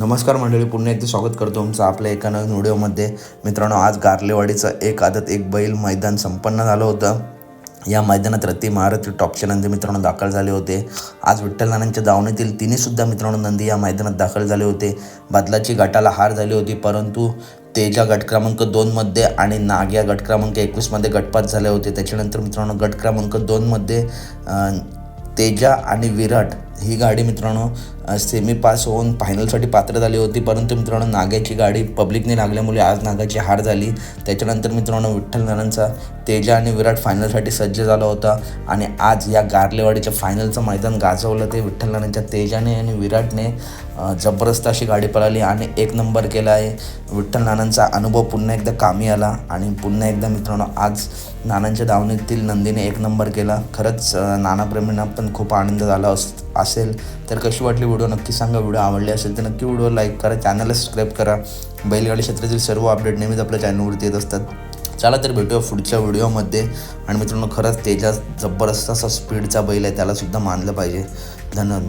नमस्कार मंडळी पुन्हा एकदा स्वागत करतो तुमचं आपल्या एका नवीन व्हिडिओमध्ये. मित्रांनो आज गारलेवाडीचं एक आदत एक बैल मैदान संपन्न झालं होतं. या मैदानात रत्ती महारथी टॉपचे नंदी मित्रांनो दाखल झाले होते. आज विठ्ठल नानांच्या दावणीतील तिन्हीसुद्धा मित्रांनो नंदी या मैदानात दाखल झाले होते. बदलाची गटाला हार झाली होती परंतु तेजा गट क्रमांक दोनमध्ये आणि नाग्या गट क्रमांक एकवीसमध्ये गटपात झाले होते. त्याच्यानंतर मित्रांनो गट क्रमांक दोनमध्ये तेजा आणि विराट ही गाडी मित्रांनो सेमी पास होऊन फायनलसाठी पात्र झाली होती. परंतु मित्रांनो नाग्याची गाडी पब्लिकने लागल्यामुळे आज नागाची हार झाली. त्याच्यानंतर मित्रांनो विठ्ठल नारायणचा तेजा आणि विराट फायनलसाठी सज्ज झाला होता. आणि आज या गारलेवाडीच्या फायनलचं मैदान गाजवलं ते विठ्ठल नारायणच्या तेजाने आणि विराटने जबरदस्त अशी गाडी पळाली आणि एक नंबर केला आहे. विठ्ठल नानांचा अनुभव पुन्हा एकदा कामी आला आणि पुन्हा एकदा मित्रांनो आज नानांच्या दावणीतील नंदीने एक नंबर केला. खरंच नानाप्रेमींना पण खूप आनंद झाला असतो असेल तर कशी वाटली व्हिडिओ? नक्की सांगा. व्हिडिओ आवडली असेल तर नक्की व्हिडिओ लाईक करा. चॅनलला सबस्क्राईब करा. बैलगाडी क्षेत्रातील सर्व अपडेट नेहमीच आपल्या चॅनलवरती येत असतात. चला तर भेटूया पुढच्या व्हिडिओमध्ये. आणि मित्रांनो खरंच तेजा जबरदस्त असा स्पीडचा बैल आहे. त्यालासुद्धा मानलं पाहिजे. धन्यवाद.